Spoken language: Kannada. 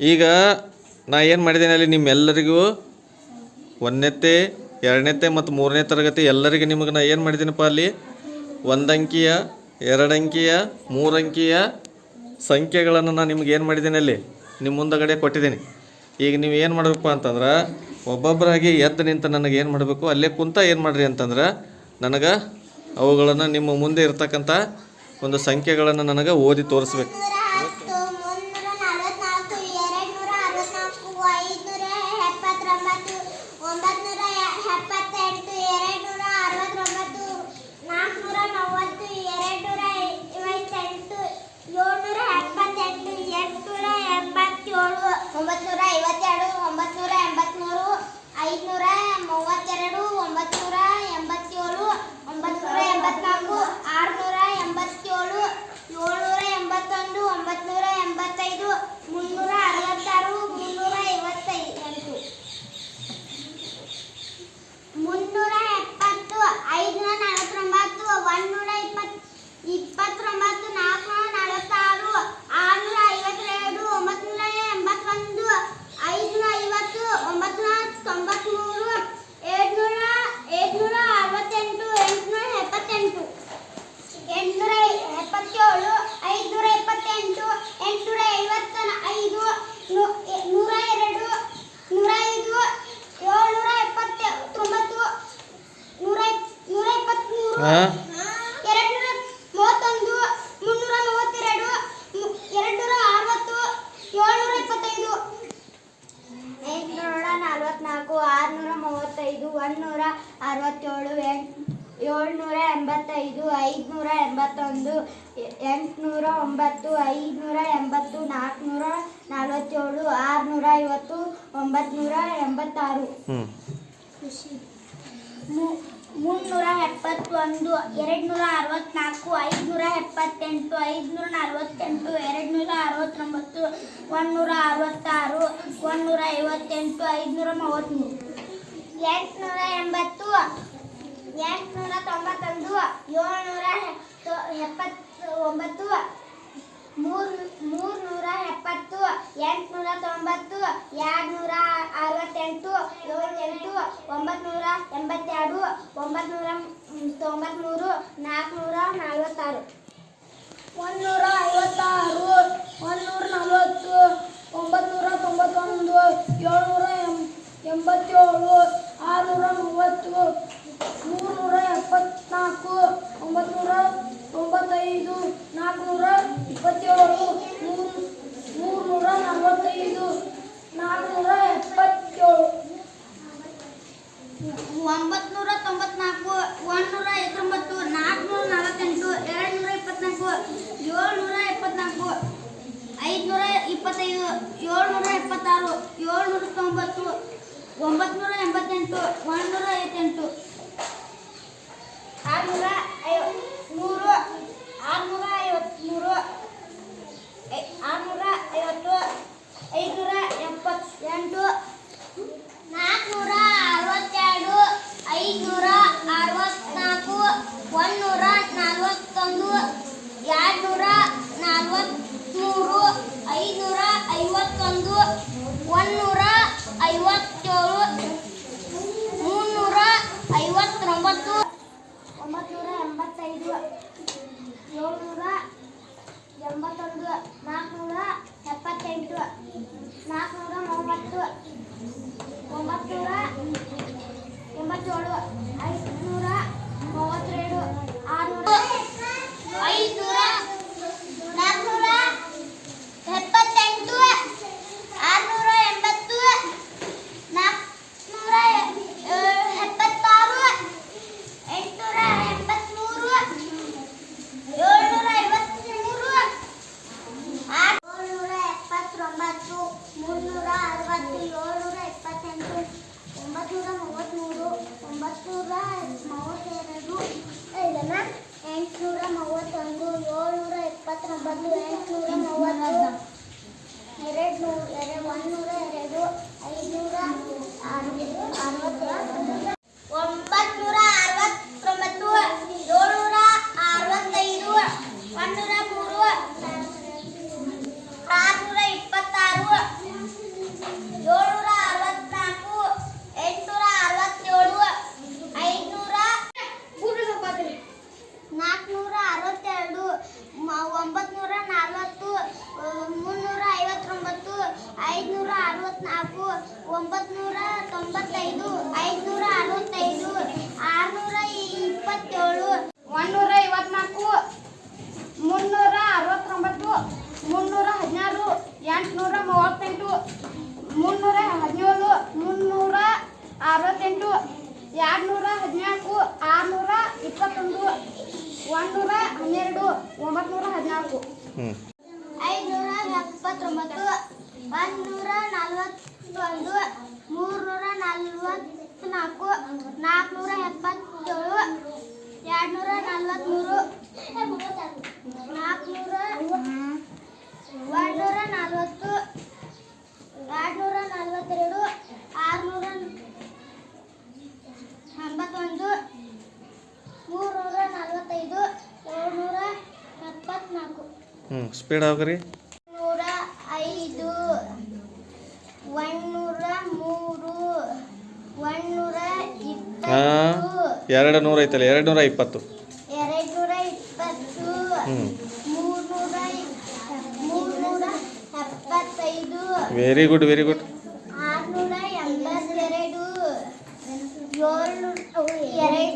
ಈಗ ನಾ ಏನು ಮಾಡಿದ್ದೇನೆ ಅಲ್ಲಿ ನಿಮ್ಮೆಲ್ಲರಿಗೂ ಒಂದನೇತೆ ಎರಡನೇತೆ ಮತ್ತು ಮೂರನೇ ತರಗತಿ ಎಲ್ಲರಿಗೆ ನಿಮಗೆ ನಾ ಏನು ಮಾಡಿದ್ದೀನಪ್ಪ ಅಲ್ಲಿ? ಒಂದಂಕಿಯ, ಎರಡಂಕಿಯ, ಮೂರಂಕಿಯ ಸಂಖ್ಯೆಗಳನ್ನು ನಾನು ನಿಮ್ಗೆ ಏನು ಮಾಡಿದ್ದೀನಿ ಅಲ್ಲಿ? ನಿಮ್ಮ ಮುಂದಗಡೆ ಕೊಟ್ಟಿದ್ದೀನಿ. ಈಗ ನೀವು ಏನು ಮಾಡಬೇಕು ಅಂತಂದ್ರೆ ಒಬ್ಬೊಬ್ಬರಾಗಿ ಎದ್ದು ನಿಂತ ನನಗೆ ಏನು ಮಾಡಬೇಕು? ಅಲ್ಲೇ ಕುಂತ ಏನು ಮಾಡಿರಿ ಅಂತಂದ್ರೆ ನನಗೆ ಅವುಗಳನ್ನು ನಿಮ್ಮ ಮುಂದೆ ಇರ್ತಕ್ಕಂಥ ಒಂದು ಸಂಖ್ಯೆಗಳನ್ನು ನನಗೆ ಓದಿ ತೋರಿಸ್ಬೇಕು ನೂರ ಹತ್ತು ಮುನ್ನೂರ ನಲವತ್ನಾಲ್ಕು ಎರಡು ನೂರ ಅರವತ್ನಾಲ್ಕು ಐದುನೂರ ಎಪ್ಪತ್ತೊಂಬತ್ತು ಒಂಬತ್ನೂರ ಎಪ್ಪತ್ತೆಂಟು ಎರಡು ನೂರ ಅರವತ್ತೊಂಬತ್ತು ನಾಲ್ಕುನೂರ ನಲವತ್ತು ಎರಡು ನೂರ ಐವತ್ತೆಂಟು ಏಳ್ನೂರ ಎಪ್ಪತ್ತೆಂಟು ಎಂಟುನೂರ ಎಂಬತ್ತೇಳು ಒಂಬತ್ನೂರ ಐವತ್ತೆರಡು ಒಂಬತ್ನೂರ ಎಂಬತ್ಮೂರು ಐದುನೂರ ಮೂವತ್ತೆರಡು ಒಂಬತ್ನೂರ ಎಂಬತ್ತೇಳು ಒಂಬತ್ನೂರ ಎಂಬತ್ನಾಲ್ಕು ಆರುನೂರ ಎಂಬತ್ತೇಳು ಏಳ್ನೂರ ಎಂಬತ್ತೊಂದು ಒಂಬತ್ನೂರ ಎಂಬತ್ತೈದು ಮುನ್ನೂರ ಅರವತ್ತಾರು ಮುನ್ನೂರ ಐವತ್ತೈದು ಮುನ್ನೂರ ಎಪ್ಪತ್ತು ಐದುನೂರ ನಲವತ್ತೊಂಬತ್ತು ಒಂದೂರ ಇಪ್ಪತ್ತು ಇಪ್ಪತ್ತೊಂಬತ್ತು ನಾಲ್ಕುನೂರ ನಲವತ್ತಾರು ಆರುನೂರ ಐವತ್ತೆರಡು ಒಂಬತ್ನೂರ ಎಂಬತ್ತೊಂದು ಐದುನೂರ ಐವತ್ತು ಒಂಬತ್ನೂರ ತೊಂಬತ್ತ್ಮೂರು ಏಳ್ನೂರ ಏಳ್ನೂರ ಅರವತ್ತೆಂಟು ಎಂಟುನೂರ ಎಪ್ಪತ್ತೆಂಟು ಎಂಟುನೂರ ಎಪ್ಪತ್ತೇಳು ಐದುನೂರ ಎಪ್ಪತ್ತೆಂಟು ಎಂಟುನೂರ ಐವತ್ತ ಐದು ನೂ- ಎ- ನೂರ ಎರಡು ನೂರ ಐದು ಏಳ್ನೂರ ಎಪ್ಪತ್ತೊಂಬತ್ತು ನೂರ ಇಪ್- ನೂರ ಇಪ್ಪತ್ತ್ಮೂರು ಹಾಂ ಎರಡು ನೂರ ಮೂವತ್ತೊಂದು ಮುನ್ನೂರ ಮೂವತ್ತೆರಡು ಮು- ಎರಡು ನೂರ ಅರವತ್ತು ಏಳ್ನೂರ ಇಪ್ಪತ್ತೈದು ಎಂಟುನೂರ ನಲವತ್ನಾಲ್ಕು ಆರುನೂರ ಮೂವತ್ತೈದು ಒಂದುನೂರ ಅರವತ್ತೇಳು ಏಳ್ನೂರ ಎಂಬತ್ತೈದು ಐದುನೂರ ಎಂಬತ್ತೊಂದು ಎಂಟುನೂರ ಒಂಬತ್ತು ಐದುನೂರ ಎಂಬತ್ತು ನಾಲ್ಕುನೂರ ನಲವತ್ತೇಳು ಆರುನೂರ ಐವತ್ತು ಒಂಬತ್ನೂರ ಎಂಬತ್ತಾರು. ಹ್ಞೂ ಮು- ಮುನ್ನೂರ ಎಪ್ಪತ್ತೊಂದು ಎರಡು ನೂರ ಅರವತ್ನಾಲ್ಕು ಐದುನೂರ ಎಪ್ಪತ್ತೆಂಟು ಐದುನೂರ ನಲವತ್ತೆಂಟು ಎರಡು ನೂರ ಅರವತ್ತೊಂಬತ್ತು ಒಂದುನೂರ ಅರವತ್ತಾರು ಒಂದುನೂರ ಐವತ್ತೆಂಟು ಐದುನೂರ ಮೂವತ್ತ್ಮೂರು ಎಂಟುನೂರ ಎಂಬತ್ತು ಎಂಟುನೂರ ತೊಂಬತ್ತೊಂದು ಏಳ್ನೂರ ಎಪ್ಪತ್ತು ಒಂಬತ್ತು ಮೂರು ಎಪ್ಪತ್ತು ಎಂಟುನೂರ ಎರಡು ನೂರ ಅರವತ್ತೆಂಟು ಏಳೆಂಟು ಒಂಬತ್ನೂರ ಎಂಬತ್ತೆರಡು ಒಂಬತ್ನೂರ ತೊಂಬತ್ತ್ಮೂರು ನಾಲ್ಕುನೂರ ನಲವತ್ತಾರು. ಒಂದೂರ ಐವತ್ತಾರು ಒಂದೂರ ನಲವತ್ತು ಒಂಬತ್ನೂರ ತೊಂಬತ್ತೊಂದು ಏಳ್ನೂರ ಎಂ ಎಂಬತ್ತೇಳು ಆರುನೂರ ಮೂವತ್ತು ಮೂರುನೂರ ಎಪ್ಪತ್ನಾಲ್ಕು ಒಂಬತ್ನೂರ ತೊಂಬತ್ತೈದು ನಾಲ್ಕುನೂರ ಇಪ್ಪತ್ತೇಳು ಮೂರು ಮೂರುನೂರ ನಲವತ್ತೈದು ನಾಲ್ಕುನೂರ ಎಪ್ಪತ್ತೇಳು ಒಂಬತ್ನೂರ ತೊಂಬತ್ನಾಲ್ಕು ಒಂದೂರ ಐವತ್ತೊಂಬತ್ತು ನಾಲ್ಕುನೂರ ನಲವತ್ತೆಂಟು ಎರಡುನೂರ ಇಪ್ಪತ್ನಾಲ್ಕು ಏಳ್ನೂರ ಎಪ್ಪತ್ನಾಲ್ಕು ಐದುನೂರ ಇಪ್ಪತ್ತೈದು ಏಳ್ನೂರ ಎಪ್ಪತ್ತಾರು ಏಳ್ನೂರ ತೊಂಬತ್ತು ಒಂಬತ್ನೂರ ಎಂಬತ್ತೆಂಟು ಒಂದುನೂರ ಐವತ್ತೆಂಟು ಆರುನೂರ ಐವ ನೂರು ಆರುನೂರ ಐವತ್ತ್ಮೂರು ಐ- ಆರುನೂರ ಐವತ್ತು ಐದುನೂರ ಎಪ್ಪತ್ತೆಂಟು ನಾಲ್ಕುನೂರ ಅರವತ್ತೆರಡು ಐದುನೂರ ಅರವತ್ನಾಲ್ಕು ಒಂದುನೂರ ನಲವತ್ತೊಂದು ಎರಡುನೂರ ನಲವತ್ತ್ಮೂರು ಐದುನೂರ ಐವತ್ತೊಂದು ಒಂದುನೂರ ಐವತ್ತೇಳು ಮುನ್ನೂರ ಐವತ್ತೊಂಬತ್ತು ಒಂಬತ್ನೂರ ಎಂಬತ್ತೈದು ಏಳ್ನೂರ ಎಂಬತ್ತೊಂದು ನಾಲ್ಕುನೂರ ಎಪ್ಪತ್ತೆಂಟು ನಾಲ್ಕುನೂರ ಮೂವತ್ತು ಒಂಬತ್ನೂರ ಎಂಬತ್ತೇಳು ಐದುನೂರ ಮೂವತ್ತೆರಡು ಆರುನೂರ ಐದುನೂರ ನಾಲ್ಕುನೂರ ಎಪ್ಪತ್ತೆಂಟು ಆರುನೂರ ಎಂಬತ್ತು ನಾಲ್ಕುನೂರ ಎಪ್ಪತ್ತಾರು ಎಂಟುನೂರ ಎಂಬತ್ತ್ಮೂರು ಏಳ್ನೂರ ಐವತ್ತ್ಮೂರು ಏಳ್ನೂರ ಎಪ್ಪತ್ತೊಂಬತ್ತು ಮುನ್ನೂರ ಅರವತ್ತು ಏಳ್ನೂರ ಎಪ್ಪತ್ತೆಂಟು ಒಂಬತ್ನೂರ ಮೂವತ್ತ್ಮೂರು ಒಂಬತ್ನೂರ ಮೂವತ್ತೆರಡು ಇದನ್ನ ಎಂಟುನೂರ ಮೂವತ್ತೊಂದು ಏಳ್ನೂರ ಬದಲು ಎಂಟುನೂರ ಮೂವತ್ತು ಎರಡು ನೂರ ಎರಡು ಒಂದುನೂರ ಎರಡು ಐದುನೂರ ಅರವತ್ತು ಒಂಬತ್ನೂರ ಅರವತ್ತೊಂಬತ್ತು ಏಳ್ನೂರ ಅರವತ್ತೈದು ಒಂದೂರ ಮೂರು ಆರುನೂರ ಇಪ್ಪತ್ತಾರು ನಾಲ್ಕುನೂರ ಅರವತ್ತೆರಡು ಮ- ಒಂಬತ್ನೂರ ನಲವತ್ತು ಮುನ್ನೂರ ಐವತ್ತೊಂಬತ್ತು ಐದುನೂರ ಅರವತ್ನಾಲ್ಕು ಒಂಬತ್ನೂರ ತೊಂಬತ್ತೈದು ಐದುನೂರ ಅರವತ್ತೈದು ಆರುನೂರ ಇಪ್ಪತ್ತೇಳು ಒಂದೂರ ಐವತ್ನಾಲ್ಕು ಮುನ್ನೂರ ಅರವತ್ತೊಂಬತ್ತು ಮುನ್ನೂರ ಹದಿನಾರು ಎಂಟುನೂರ ಮೂವತ್ತೆಂಟು ಮುನ್ನೂರ ಹದಿನೇಳು ಮುನ್ನೂರ ಅರವತ್ತೆಂಟು ಎರಡುನೂರ ಹದಿನಾಲ್ಕು ಆರುನೂರ ಇಪ್ಪತ್ತೊಂದು ಒಂದೂರ ಹನ್ನೆರಡು ಒಂಬತ್ನೂರ ಹದಿನಾಲ್ಕು. ಐದುನೂರ ಎಪ್ಪತ್ತೊಂಬತ್ತು ಒಂದೂರ ನಲವತ್ತೊಂದು ಮೂರುನೂರ ನಲ್ವತ್ನಾಲ್ಕು, ನಾಲ್ಕುನೂರ ಎಪ್ಪತ್ತೇಳು, ಎರಡುನೂರ ನಲ್ವತ್ಮೂರು, ನಾಲ್ಕುನೂರ ಒಂದೂರ ನಲ್ವತ್ತು, ಎರಡುನೂರ ನಲ್ವತ್ತೆರಡು, ಆರುನೂರ ಎಂಬತ್ತೊಂದು, ಮೂರುನೂರ ನಲ್ವತ್ತೈದು, ಏಳ್ನೂರ ಎಪ್ಪತ್ನಾಲ್ಕು. ಹ್ಞೂ ಸ್ಪೀಡ್ ಆಗ್ರಿ ಹಾಂ ಎರಡು ನೂರ ಐತಲ್ಲ ಎರಡು ನೂರ ಇಪ್ಪತ್ತು ಹ್ಞೂ ವೆರಿ ಗುಡ್ ವೆರಿ ಗುಡ್ ಎರಡು